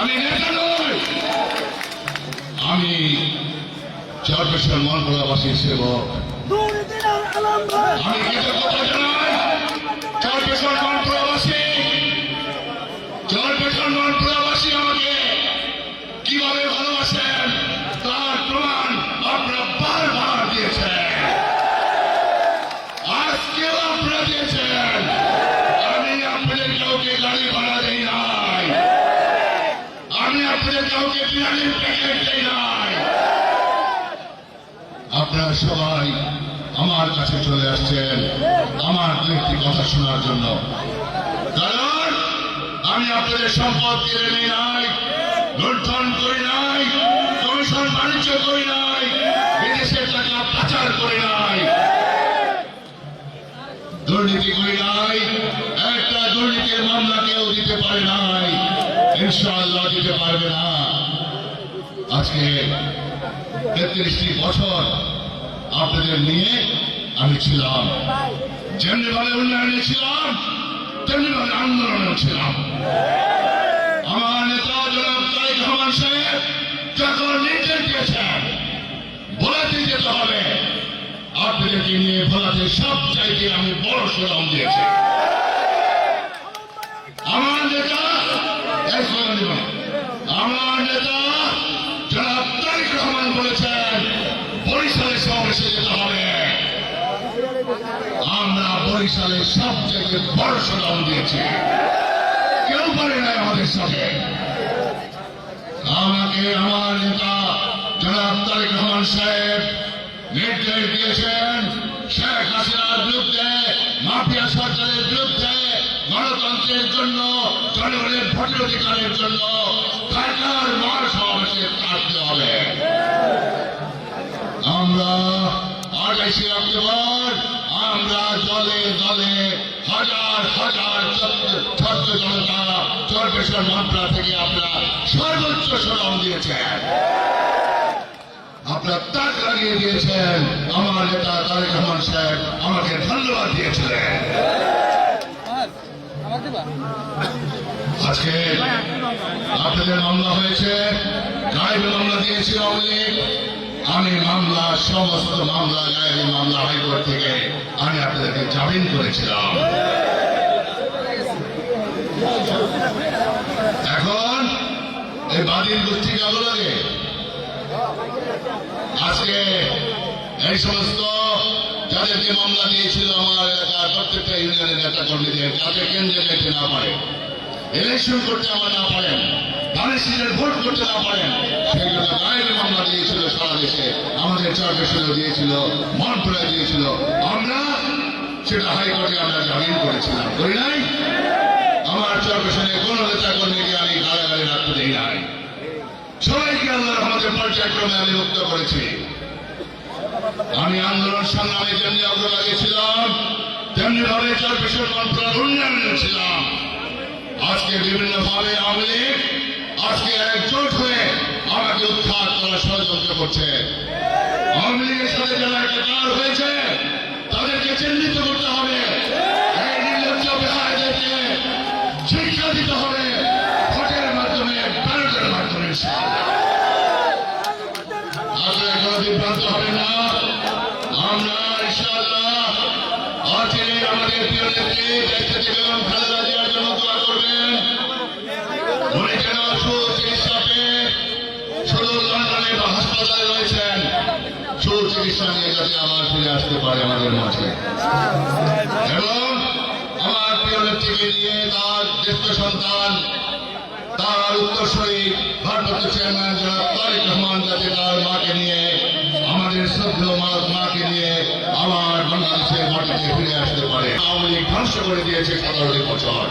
আমি নেতা নই। আমি চরপেশ্বর মনপুরাবাসীর সেবক। আমি আপনাদের কাউকে নাই। আপনারা সবাই আমার কাছে চলে আসছেন আমার দু একটি কথা শোনার জন্য। কারণ আমি আপনাদের সম্পদ কেড়ে নিই নাই, লুণ্ঠন করি নাই, কমিশন বাণিজ্য করি নাই বিদেশের টাকা পাচার করি নাই। দুর্নীতি করি নাই, একটা দুর্নীতির মামলা কেউ দিতে পারে নাই। ইনশাআল্লাহ দিতে পারবে না। আজকে তেত্রিশটি বছর আপনাদের নিয়ে আমি ছিলাম। যেমনি ভাবে উন্নয়নে ছিলাম, তেমনি ভাবে আন্দোলনেও ছিলাম। আমার নেতা জনাব তারেক রহমান সাহেব যখন নির্দেশ দিয়েছেন ভোলাতে যেতে হবে। আপনাদেরকে নিয়ে ভোলাতে সব চাইতে আমি বড় সুনাম দিয়েছি। আমার নেতা বরিশালে সব থেকে বড় সুনাম দিয়েছি। কেউ পারে নাই আমাদের সাথে। আমাকে আমার নেতা জনাব তারেক রহমান সাহেব নির্দেশ দিয়েছেন, শেখ হাসিনার বিরুদ্ধে, মাফিয়া সরকারের বিরুদ্ধে, গণতন্ত্রের জন্য, জনগণের ভোটের অধিকারের জন্য ঢাকার মহাসমাবেশে থাকতে হবে? আমরা আঠাইশে অক্টোবর আমরা দলে দলে হাজার হাজার ছাত্র জনতা চরপেশ্বর মাত্রা থেকে আপনারা সর্বোচ্চ সরম দিয়েছেন। আপনার তাক লাগিয়ে দিয়েছেন। আমার নেতা তারেক রহমান সাহেব আমাকে ধন্যবাদ দিয়েছিলেন। আজকে আপনাদের মামলা হয়েছে। গায়েবী মামলা দিয়েছে আওয়ামী। আমি মামলা, সমস্ত মামলা গায়েবী মামলা হাইকোর্ট থেকে আমি আপনাদেরকে জামিন করেছিলাম। এখন এই বাদীর গোষ্ঠী গেল লাগে? আজকে এই সমস্ত যাদেরকে মামলা দিয়েছিল আমার এলাকার প্রত্যেকটা ইউনিয়নের নেতা কর্মীদের যাতে কেন্দ্রে যেতে না পারে। ইলেকশন করতে আমার না পারেন সিজনের ভোট করতে না পারেন সেগুলো দেশে আমাদের চরপেশনে দিয়েছিল, মনপুরায় দিয়েছিল। আমরা সেটা হাইকোর্টে আমরা জামিন করেছিলাম। করি নাই? আমার চরপেশনে কোন নেতা কর্মীকে আমি কারাগারে রাখতে দেই নাই। সবাইকে আল্লাহ আমাদের পর্যায়ক্রমে আমি মুক্ত করেছি। আমি আন্দোলন সংগ্রামে যেমনি অগ্রগামী ছিলাম তেমনি ভাবে চরপেশন মন্ত্রণাল উন্নয়নে ছিলাম। আজকে বিভিন্ন ভাবে আওয়ামী আজকে আমাকে করার ষড়যন্ত্র করছে। তাদেরকে চিহ্নিত করতে হবে। শিক্ষা দিতে হবে। ভোটের মাধ্যমে, ব্যালটের মাধ্যমে। কোনো বিভ্রান্ত হবে না। আমরা আমাদের প্রিয় নেত্রী, দায়িত্ব খালেদা সুচিকিৎসা নিয়ে যাতে আবার ফিরে আসতে পারে আমাদের মাঝে। এবং আমার প্রিয় নেত্রীকে নিয়ে তার জ্যেষ্ঠ সন্তান, তার উত্তরসূরি ভারপ্রাপ্ত চেয়ারম্যান তারেক রহমান যাতে তার মাকে নিয়ে, আমাদের শ্রদ্ধেয় মা, মাকে নিয়ে আবার বাংলাদেশের মাটিতে ফিরে আসতে পারে। আওয়ামী লীগ ধ্বংস করে দিয়েছে সতেরোটি বছর।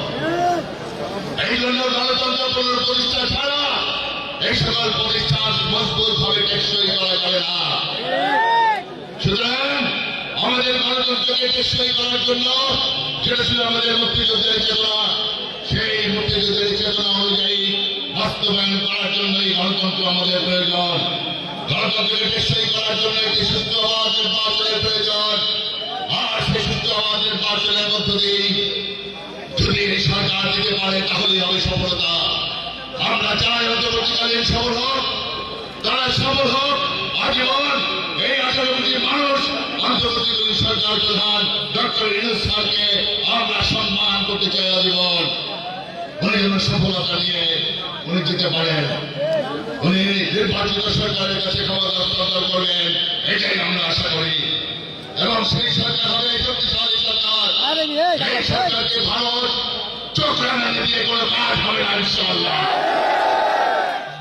এই সকল প্রতিষ্ঠান মজবুত ভাবে টেকসই করা যাবে না। সুতরাং আমাদের গণতন্ত্রকে টেকসই করার জন্য যেটা ছিল আমাদের মুক্তিযুদ্ধের চেতনা, সেই মুক্তিযুদ্ধের চেতনা অনুযায়ী বাস্তবায়ন করার জন্যই গণতন্ত্র আমাদের প্রয়োজন। গণতন্ত্রকে টেকসই করার জন্য একটি সুস্থ আওয়াজের বার্তার প্রয়োজন। আর সেই সুস্থ বার্তার মধ্য দিয়ে যদি এই সরকার দিতে পারে, তাহলেই হবে সফলতা। আমরা চাই অন্তর্বর্তীকালীন সফল হোক তারা সফল হোক আজীবন এই আঠারো কোটি মানুষ অন্তর্বর্তীকালীন সরকার প্রধান ডক্টর ইনুস স্যারকে আমরা সম্মান করতে চাই আজীবন। উনি যেন সফলতা নিয়ে উনি যেতে পারেন। উনি নির্বাচিত সরকারের কাছে ক্ষমতা হস্তান্তর করবেন এটাই আমরা আশা করি। এবং সেই সরকার হবে শক্তিশালী সরকার। এই সরকারকে ভারত রাঙানি দিয়ে কোনো কাজ হবে না, ইনশাআল্লাহ।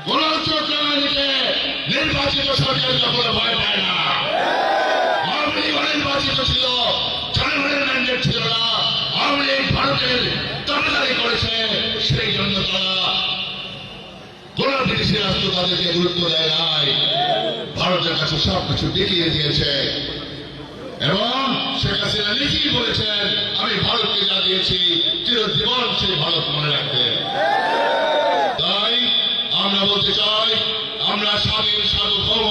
কোন চোখ রাঙানিতে নির্বাচিত সরকার কখনো ভয় পায় না। ভারতের দাবিদারি করেছে, সেই জন্য তারা কোন বিদেশি রাষ্ট্র তাদেরকে গুরুত্ব দেয় নাই। ভারতের কাছে সব কিছু দেখিয়ে দিয়েছে। এবং শেখ হাসিনা নিজেই বলেছেন আমি ভারতকে যা দিয়েছি চিরজীবন সেই ভারত মনে রাখবে। তাই আমরা বলতে চাই, আমরা স্বাধীন, সার্বভৌম,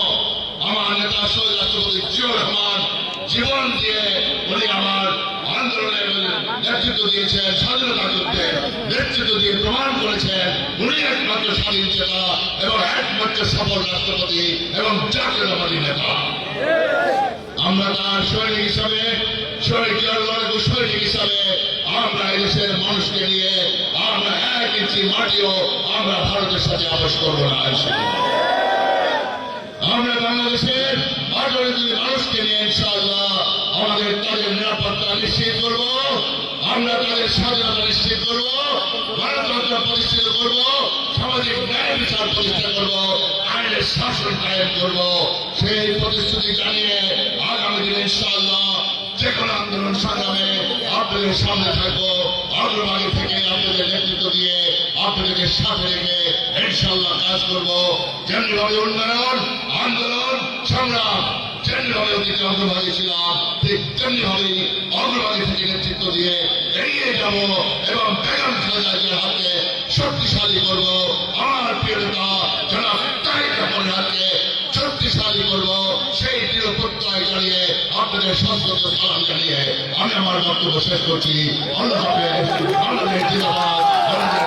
আমার নেতা শহীদ রাষ্ট্রপতি জিয়াউর রহমান জীবন দিয়ে উনি আমার আন্দোলনের নেতৃত্ব দিয়েছেন, স্বাধীনতা যুদ্ধে নেতৃত্ব দিয়ে প্রমাণ করেছেন, উনি একমাত্র স্বাধীন চেতা এবং একমাত্র সফল রাষ্ট্রপতি এবং জাতীয়তাবাদী নেতা। আমরা তার সৈনিক হিসাবে লড়াকু সৈনিক হিসাবে আমরা এদেশের মানুষকে নিয়ে আমরা এক ইঞ্চি মাটিও আমরা ভারতের সাথে আপোষ করব না। আমরা বাংলাদেশের কোটি মানুষকে নিয়ে ইনশাআল্লাহ আমাদের তাদের নিরাপত্তা নিশ্চিত করব, আমরা তাদের স্বাধীনতা নিশ্চিত করব, গণতন্ত্র প্রতিষ্ঠিত করব, সামাজিক ন্যায় বিচার প্রতিষ্ঠা করব আইনের শাসন কায়েম করব। সেই প্রতিশ্রুতি জানিয়ে আগামী দিনে ইনশাআল্লাহ যে কোনো আন্দোলন সংগ্রামে আপনাদের সামনে থাকব। অগ্রভাগে থেকে আপনাদের নেতৃত্ব দিয়ে আপনাদেরকে সাথে রেখে ইনশাল্লাহ কাজ করব। যেমনি ভাবে উন্নয়ন, আন্দোলন, সংগ্রাম যেমনি ভাবে অতীতে অগ্রভাগে ছিলাম, ঠিক তেমনি ভাবে থেকে নেতৃত্ব দিয়ে এগিয়ে যাব এবং বেগম হাতে শক্তিশালী করব। আমার প্রিয় নেতা আপনাদের সংসদ সালাম জানিয়ে আমি আমার বক্তব্য শেষ করছি। ভালো হবে আমাদের আমাদের